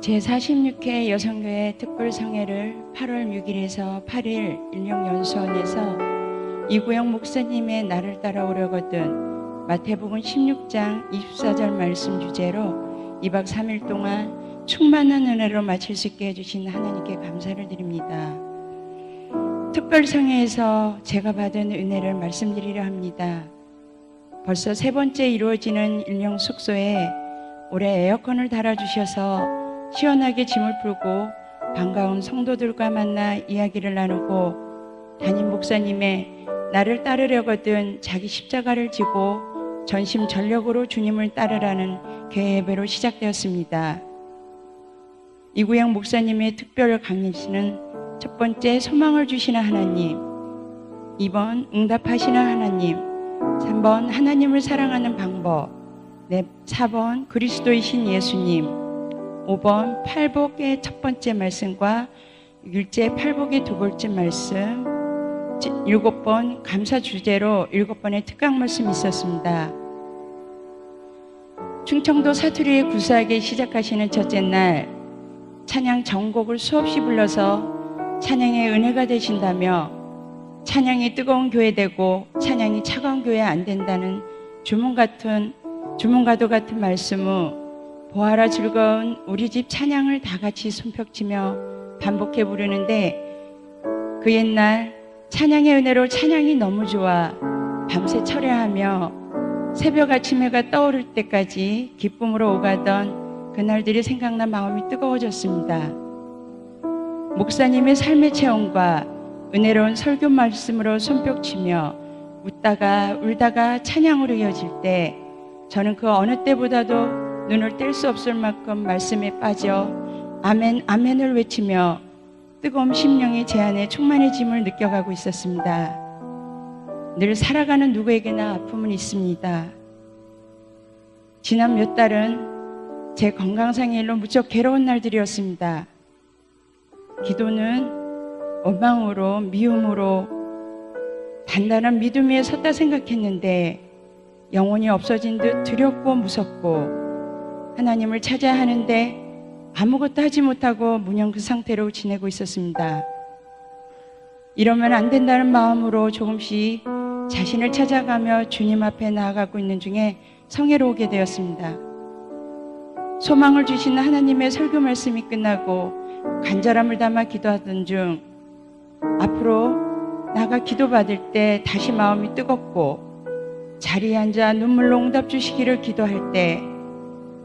제46회 여성교회 특별성회를 8월 6일에서 8일 일용연수원에서 이구영 목사님의 나를 따라오려거든 마태복음 16장 24절 말씀 주제로 2박 3일 동안 충만한 은혜로 마칠 수 있게 해주신 하나님께 감사를 드립니다. 특별성회에서 제가 받은 은혜를 말씀드리려 합니다. 벌써 세 번째 이루어지는 일용 숙소에 올해 에어컨을 달아주셔서 시원하게 짐을 풀고 반가운 성도들과 만나 이야기를 나누고 담임 목사님의 나를 따르려거든 자기 십자가를 지고 전심 전력으로 주님을 따르라는 교회 예배로 시작되었습니다. 이구영 목사님의 특별 강의시는 첫 번째 소망을 주시는 하나님, 2번 응답하시는 하나님, 3번 하나님을 사랑하는 방법, 네, 4번 그리스도이신 예수님, 5번 팔복의 첫 번째 말씀과 6일째 팔복의 두 번째 말씀, 7번 감사 주제로 7번의 특강 말씀이 있었습니다. 충청도 사투리에 구수하게 시작하시는 첫째 날 찬양 전곡을 수없이 불러서 찬양의 은혜가 되신다며 찬양이 뜨거운 교회 되고 찬양이 차가운 교회 안 된다는 주문 같은 주문과도 같은 말씀 후 보아라 즐거운 우리 집 찬양을 다 같이 손뼉치며 반복해 부르는데 그 옛날 찬양의 은혜로 찬양이 너무 좋아 밤새 철야하며 새벽 아침 해가 떠오를 때까지 기쁨으로 오가던 그날들이 생각나 마음이 뜨거워졌습니다. 목사님의 삶의 체험과 은혜로운 설교 말씀으로 손뼉치며 웃다가 울다가 찬양으로 이어질 때 저는 그 어느 때보다도 눈을 뗄 수 없을 만큼 말씀에 빠져 아멘 아멘을 외치며 뜨거운 심령의 제안에 충만해짐을 느껴가고 있었습니다. 늘 살아가는 누구에게나 아픔은 있습니다. 지난 몇 달은 제 건강상의 일로 무척 괴로운 날들이었습니다. 기도는 원망으로 미움으로 단단한 믿음 위에 섰다 생각했는데 영혼이 없어진 듯 두렵고 무섭고 하나님을 찾아야 하는데 아무것도 하지 못하고 무념 그 상태로 지내고 있었습니다. 이러면 안 된다는 마음으로 조금씩 자신을 찾아가며 주님 앞에 나아가고 있는 중에 성회로 오게 되었습니다. 소망을 주시는 하나님의 설교 말씀이 끝나고 간절함을 담아 기도하던 중 앞으로 나가 기도받을 때 다시 마음이 뜨겁고 자리에 앉아 눈물로 응답 주시기를 기도할 때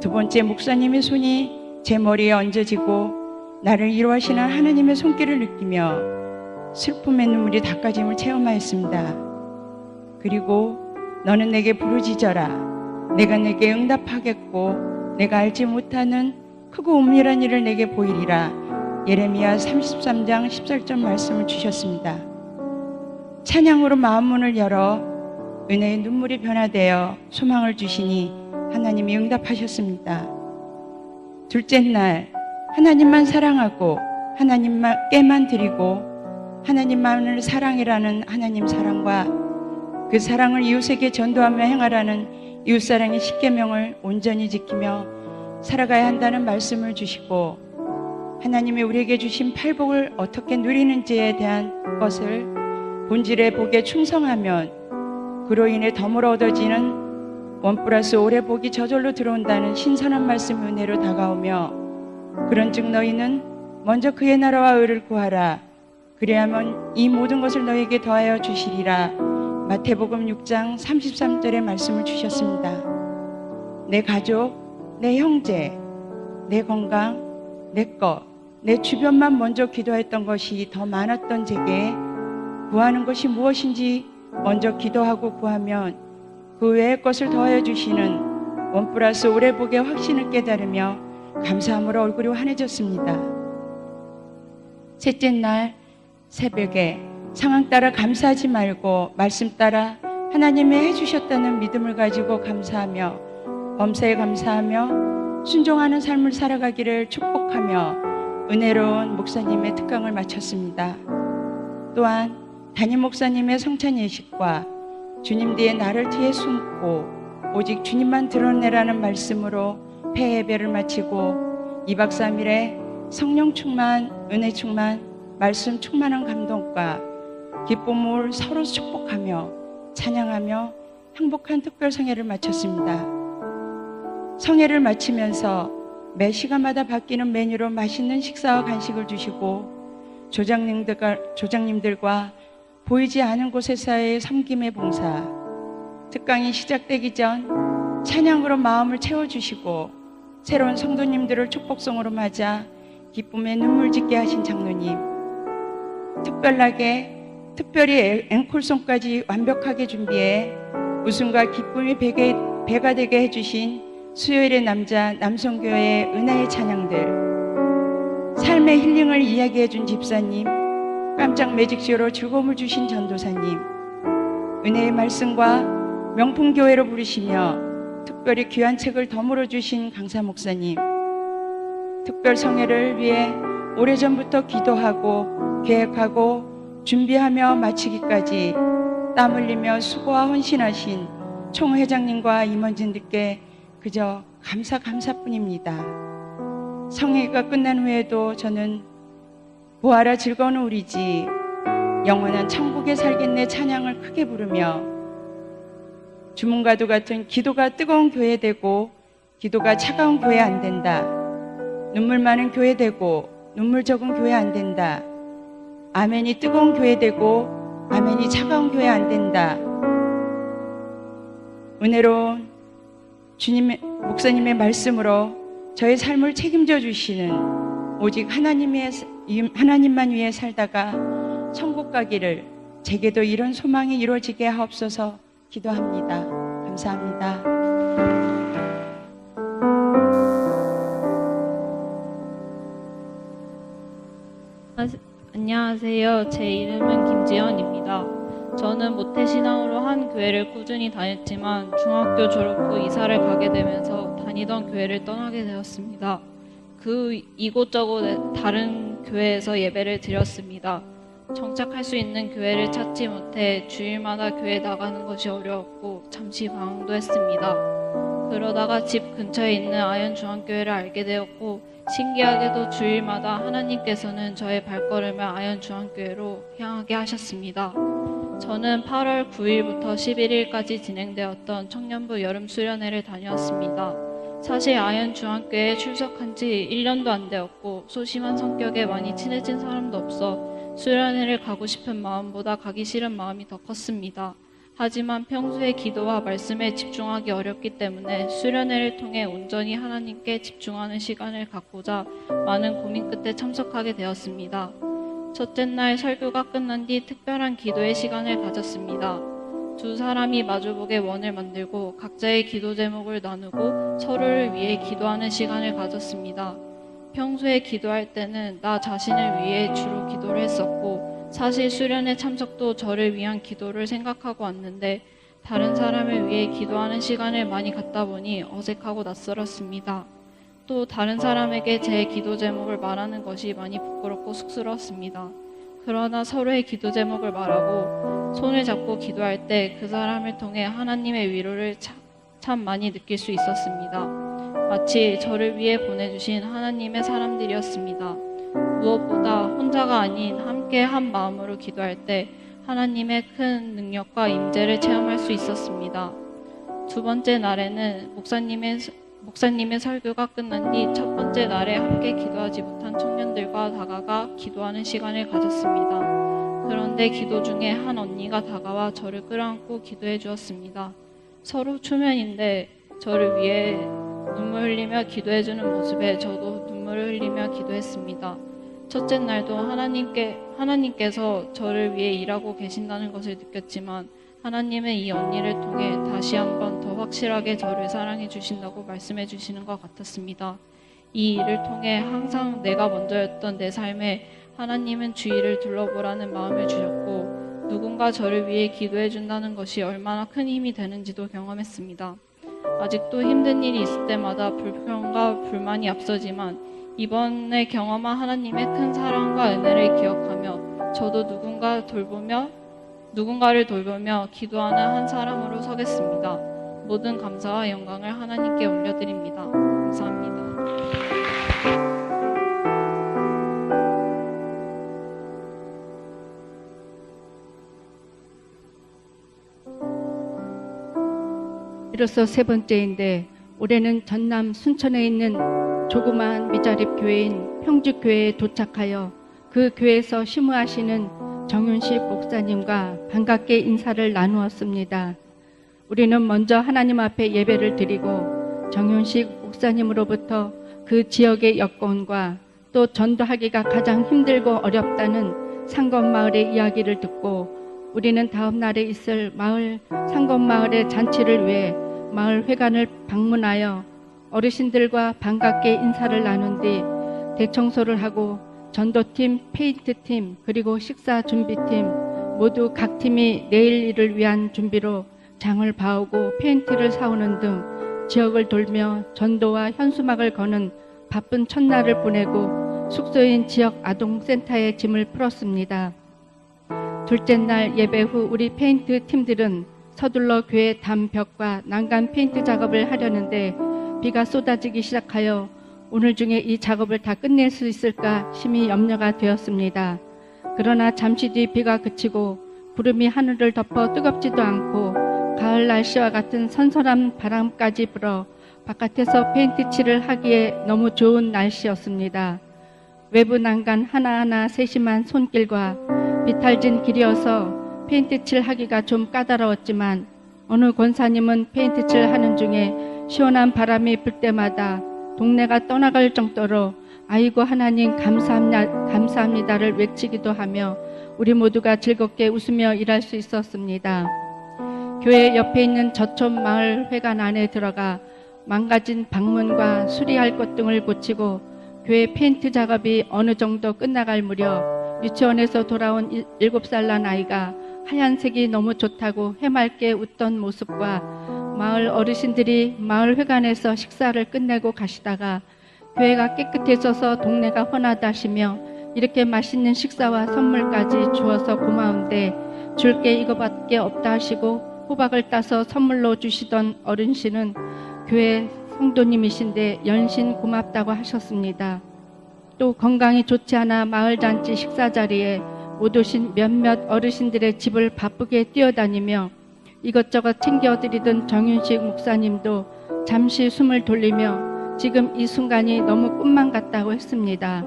두 번째 목사님의 손이 제 머리에 얹어지고 나를 이루하시는 하나님의 손길을 느끼며 슬픔의 눈물이 닦아짐을 체험하였습니다. 그리고 너는 내게 부르짖어라. 내가 내게 응답하겠고 내가 알지 못하는 크고 은밀한 일을 내게 보이리라. 예레미야 33장 14절 말씀을 주셨습니다. 찬양으로 마음 문을 열어 은혜의 눈물이 변화되어 소망을 주시니 하나님이 응답하셨습니다. 둘째 날 하나님만 사랑하고 하나님께만 드리고 하나님만을 사랑이라는 하나님 사랑과 그 사랑을 이웃에게 전도하며 행하라는 이웃 사랑의 십계명을 온전히 지키며 살아가야 한다는 말씀을 주시고 하나님이 우리에게 주신 팔복을 어떻게 누리는지에 대한 것을 본질의 복에 충성하면 그로 인해 덤으로 얻어지는 원 플러스 오래 복이 저절로 들어온다는 신선한 말씀 은혜로 다가오며 그런즉 너희는 먼저 그의 나라와 의를 구하라 그래야만 이 모든 것을 너에게 더하여 주시리라 마태복음 6장 33절의 말씀을 주셨습니다. 내 가족, 내 형제, 내 건강, 내 것, 내 주변만 먼저 기도했던 것이 더 많았던 제게 구하는 것이 무엇인지 먼저 기도하고 구하면 그 외의 것을 더하여 주시는 원 플러스 오래 복의 확신을 깨달으며 감사함으로 얼굴이 환해졌습니다. 셋째 날 새벽에 상황 따라 감사하지 말고 말씀 따라 하나님이 해주셨다는 믿음을 가지고 감사하며 범사에 감사하며 순종하는 삶을 살아가기를 축복하며 은혜로운 목사님의 특강을 마쳤습니다. 또한 담임 목사님의 성찬 예식과 주님 뒤에 나를 뒤에 숨고 오직 주님만 드러내라는 말씀으로 폐 예배를 마치고 2박 3일에 성령 충만, 은혜 충만, 말씀 충만한 감동과 기쁨을 서로 축복하며 찬양하며 행복한 특별 성회를 마쳤습니다. 성회를 마치면서 매 시간마다 바뀌는 메뉴로 맛있는 식사와 간식을 주시고 조장님들과, 조장님들과 보이지 않은 곳에서의 섬김의 봉사, 특강이 시작되기 전 찬양으로 마음을 채워주시고 새로운 성도님들을 축복성으로 맞아 기쁨에 눈물 짓게 하신 장로님, 특별하게 특별히 앵콜송까지 완벽하게 준비해 웃음과 기쁨이 배게, 배가 되게 해주신 수요일의 남자 남성교회의 은혜의 찬양들 삶의 힐링을 이야기해준 집사님 깜짝 매직쇼로 즐거움을 주신 전도사님 은혜의 말씀과 명품 교회로 부르시며 특별히 귀한 책을 덤으로 주신 강사 목사님 특별 성회를 위해 오래전부터 기도하고 계획하고 준비하며 마치기까지 땀 흘리며 수고와 헌신하신 총회장님과 임원진들께 그저 감사 감사뿐입니다. 성회가 끝난 후에도 저는 보아라 즐거운 우리지 영원한 천국에 살겠네 찬양을 크게 부르며 주문과도 같은 기도가 뜨거운 교회 되고 기도가 차가운 교회 안 된다. 눈물 많은 교회 되고 눈물 적은 교회 안 된다. 아멘이 뜨거운 교회 되고 아멘이 차가운 교회 안 된다. 은혜로운 주님의 목사님의 말씀으로 저의 삶을 책임져 주시는 오직 하나님의 하나님만 위해 살다가 천국 가기를 제게도 이런 소망이 이루어지게 하옵소서 기도합니다. 감사합니다. 안녕하세요. 제 이름은 김지연입니다. 저는 모태신앙으로 한 교회를 꾸준히 다녔지만 중학교 졸업 후 이사를 가게 되면서 다니던 교회를 떠나게 되었습니다. 그 이곳저곳 다른 교회에서 예배를 드렸습니다. 정착할 수 있는 교회를 찾지 못해 주일마다 교회 나가는 것이 어려웠고 잠시 방황도 했습니다. 그러다가 집 근처에 있는 아현 중앙교회를 알게 되었고 신기하게도 주일마다 하나님께서는 저의 발걸음을 아현 중앙교회로 향하게 하셨습니다. 저는 8월 9일부터 11일까지 진행되었던 청년부 여름 수련회를 다녀왔습니다. 사실 아현 중학교에 출석한 지 1년도 안 되었고 소심한 성격에 많이 친해진 사람도 없어 수련회를 가고 싶은 마음보다 가기 싫은 마음이 더 컸습니다. 하지만 평소에 기도와 말씀에 집중하기 어렵기 때문에 수련회를 통해 온전히 하나님께 집중하는 시간을 갖고자 많은 고민 끝에 참석하게 되었습니다. 첫째 날 설교가 끝난 뒤 특별한 기도의 시간을 가졌습니다. 두 사람이 마주보게 원을 만들고 각자의 기도 제목을 나누고 서로를 위해 기도하는 시간을 가졌습니다. 평소에 기도할 때는 나 자신을 위해 주로 기도를 했었고 사실 수련회 참석도 저를 위한 기도를 생각하고 왔는데 다른 사람을 위해 기도하는 시간을 많이 갖다 보니 어색하고 낯설었습니다. 또 다른 사람에게 제 기도 제목을 말하는 것이 많이 부끄럽고 쑥스러웠습니다. 그러나 서로의 기도 제목을 말하고 손을 잡고 기도할 때 그 사람을 통해 하나님의 위로를 참, 참 많이 느낄 수 있었습니다. 마치 저를 위해 보내주신 하나님의 사람들이었습니다. 무엇보다 혼자가 아닌 함께 한 마음으로 기도할 때 하나님의 큰 능력과 임재를 체험할 수 있었습니다. 두 번째 날에는 목사님의 목사님의 설교가 끝난 뒤 첫 번째 날에 함께 기도하지 못한 청년들과 다가가 기도하는 시간을 가졌습니다. 그런데 기도 중에 한 언니가 다가와 저를 끌어안고 기도해 주었습니다. 서로 초면인데 저를 위해 눈물 흘리며 기도해 주는 모습에 저도 눈물을 흘리며 기도했습니다. 첫째 날도 하나님께 하나님께서 저를 위해 일하고 계신다는 것을 느꼈지만 하나님은 이 언니를 통해 다시 한번 더 확실하게 저를 사랑해 주신다고 말씀해 주시는 것 같았습니다. 이 일을 통해 항상 내가 먼저였던 내 삶에 하나님은 주위를 둘러보라는 마음을 주셨고 누군가 저를 위해 기도해 준다는 것이 얼마나 큰 힘이 되는지도 경험했습니다. 아직도 힘든 일이 있을 때마다 불평과 불만이 앞서지만 이번에 경험한 하나님의 큰 사랑과 은혜를 기억하며 저도 누군가 돌보며 누군가를 돌보며 기도하는 한 사람으로 서겠습니다. 모든 감사와 영광을 하나님께 올려드립니다. 비로소 세 번째인데 올해는 전남 순천에 있는 조그마한 미자립 교회인 평주교회에 도착하여 그 교회에서 심우하시는 정윤식 목사님과 반갑게 인사를 나누었습니다. 우리는 먼저 하나님 앞에 예배를 드리고 정윤식 목사님으로부터 그 지역의 여건과 또 전도하기가 가장 힘들고 어렵다는 상건마을의 이야기를 듣고 우리는 다음 날에 있을 마을 상건마을의 잔치를 위해 마을 회관을 방문하여 어르신들과 반갑게 인사를 나눈 뒤 대청소를 하고 전도팀, 페인트팀, 그리고 식사 준비팀 모두 각 팀이 내일 일을 위한 준비로 장을 봐오고 페인트를 사오는 등 지역을 돌며 전도와 현수막을 거는 바쁜 첫날을 보내고 숙소인 지역 아동센터에 짐을 풀었습니다. 둘째 날 예배 후 우리 페인트 팀들은 서둘러 교회 담벽과 난간 페인트 작업을 하려는데 비가 쏟아지기 시작하여 오늘 중에 이 작업을 다 끝낼 수 있을까 심히 염려가 되었습니다. 그러나 잠시 뒤 비가 그치고 구름이 하늘을 덮어 뜨겁지도 않고 가을 날씨와 같은 선선한 바람까지 불어 바깥에서 페인트 칠을 하기에 너무 좋은 날씨였습니다. 외부 난간 하나하나 세심한 손길과 비탈진 길이어서 페인트 칠 하기가 좀 까다로웠지만 어느 권사님은 페인트 칠 하는 중에 시원한 바람이 불 때마다 동네가 떠나갈 정도로 아이고 하나님 감사합니다, 감사합니다를 외치기도 하며 우리 모두가 즐겁게 웃으며 일할 수 있었습니다. 교회 옆에 있는 저촌 마을 회관 안에 들어가 망가진 방문과 수리할 것 등을 고치고 교회 페인트 작업이 어느 정도 끝나갈 무렵 유치원에서 돌아온 일- 일곱 살난 아이가 하얀색이 너무 좋다고 해맑게 웃던 모습과 마을 어르신들이 마을 회관에서 식사를 끝내고 가시다가 교회가 깨끗해져서 동네가 환하다시며 이렇게 맛있는 식사와 선물까지 주어서 고마운데 줄 게 이거밖에 없다 하시고 호박을 따서 선물로 주시던 어른씨는 교회 성도님이신데 연신 고맙다고 하셨습니다. 또 건강이 좋지 않아 마을 잔치 식사 자리에 못 오신 몇몇 어르신들의 집을 바쁘게 뛰어다니며 이것저것 챙겨드리던 정윤식 목사님도 잠시 숨을 돌리며 지금 이 순간이 너무 꿈만 같다고 했습니다.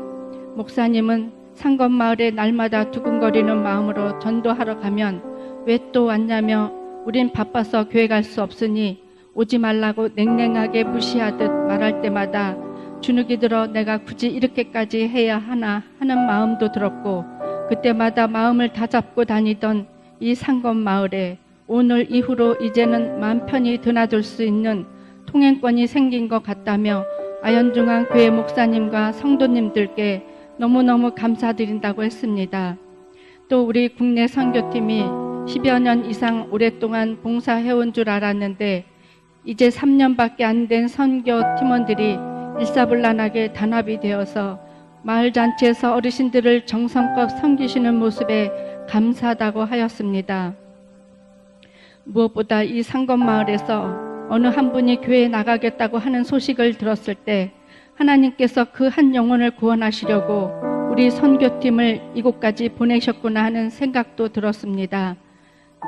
목사님은 상건마을에 날마다 두근거리는 마음으로 전도하러 가면 왜 또 왔냐며 우린 바빠서 교회 갈 수 없으니 오지 말라고 냉랭하게 무시하듯 말할 때마다 주눅이 들어 내가 굳이 이렇게까지 해야 하나 하는 마음도 들었고 그때마다 마음을 다잡고 다니던 이 상건 마을에 오늘 이후로 이제는 마음 편히 드나들 수 있는 통행권이 생긴 것 같다며 아현중앙 교회 목사님과 성도님들께 너무너무 감사드린다고 했습니다. 또 우리 국내 선교팀이 10여 년 이상 오랫동안 봉사해온 줄 알았는데 이제 3년밖에 안 된 선교 팀원들이 일사불란하게 단합이 되어서 마을 잔치에서 어르신들을 정성껏 섬기시는 모습에 감사하다고 하였습니다. 무엇보다 이 상건마을에서 어느 한 분이 교회에 나가겠다고 하는 소식을 들었을 때 하나님께서 그 한 영혼을 구원하시려고 우리 선교팀을 이곳까지 보내셨구나 하는 생각도 들었습니다.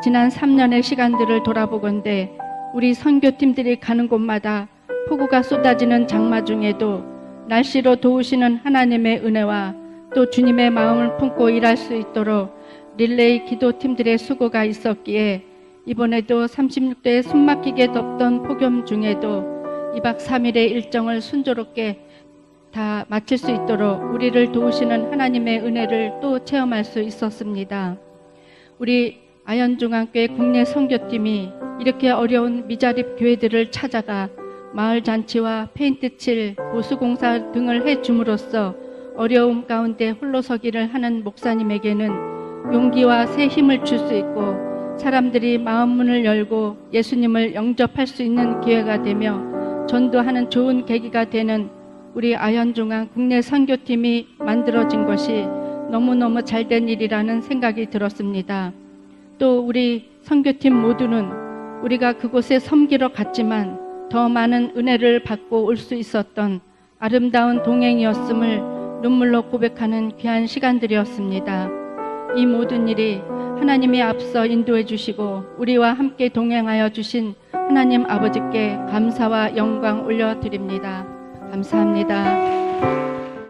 지난 3년의 시간들을 돌아보건대 우리 선교팀들이 가는 곳마다 폭우가 쏟아지는 장마 중에도 날씨로 도우시는 하나님의 은혜와 또 주님의 마음을 품고 일할 수 있도록 릴레이 기도팀들의 수고가 있었기에 이번에도 36도에 숨막히게 덥던 폭염 중에도 2박 3일의 일정을 순조롭게 다 마칠 수 있도록 우리를 도우시는 하나님의 은혜를 또 체험할 수 있었습니다. 우리 아현중앙교회 국내 선교팀이 이렇게 어려운 미자립 교회들을 찾아가 마을 잔치와 페인트 칠, 보수공사 등을 해 줌으로써 어려움 가운데 홀로 서기를 하는 목사님에게는 용기와 새 힘을 줄 수 있고 사람들이 마음 문을 열고 예수님을 영접할 수 있는 기회가 되며 전도하는 좋은 계기가 되는 우리 아현중앙 국내 선교팀이 만들어진 것이 너무너무 잘된 일이라는 생각이 들었습니다. 또 우리 선교팀 모두는 우리가 그곳에 섬기러 갔지만 더 많은 은혜를 받고 올 수 있었던 아름다운 동행이었음을 눈물로 고백하는 귀한 시간들이었습니다. 이 모든 일이 하나님이 앞서 인도해 주시고 우리와 함께 동행하여 주신 하나님 아버지께 감사와 영광 올려드립니다. 감사합니다.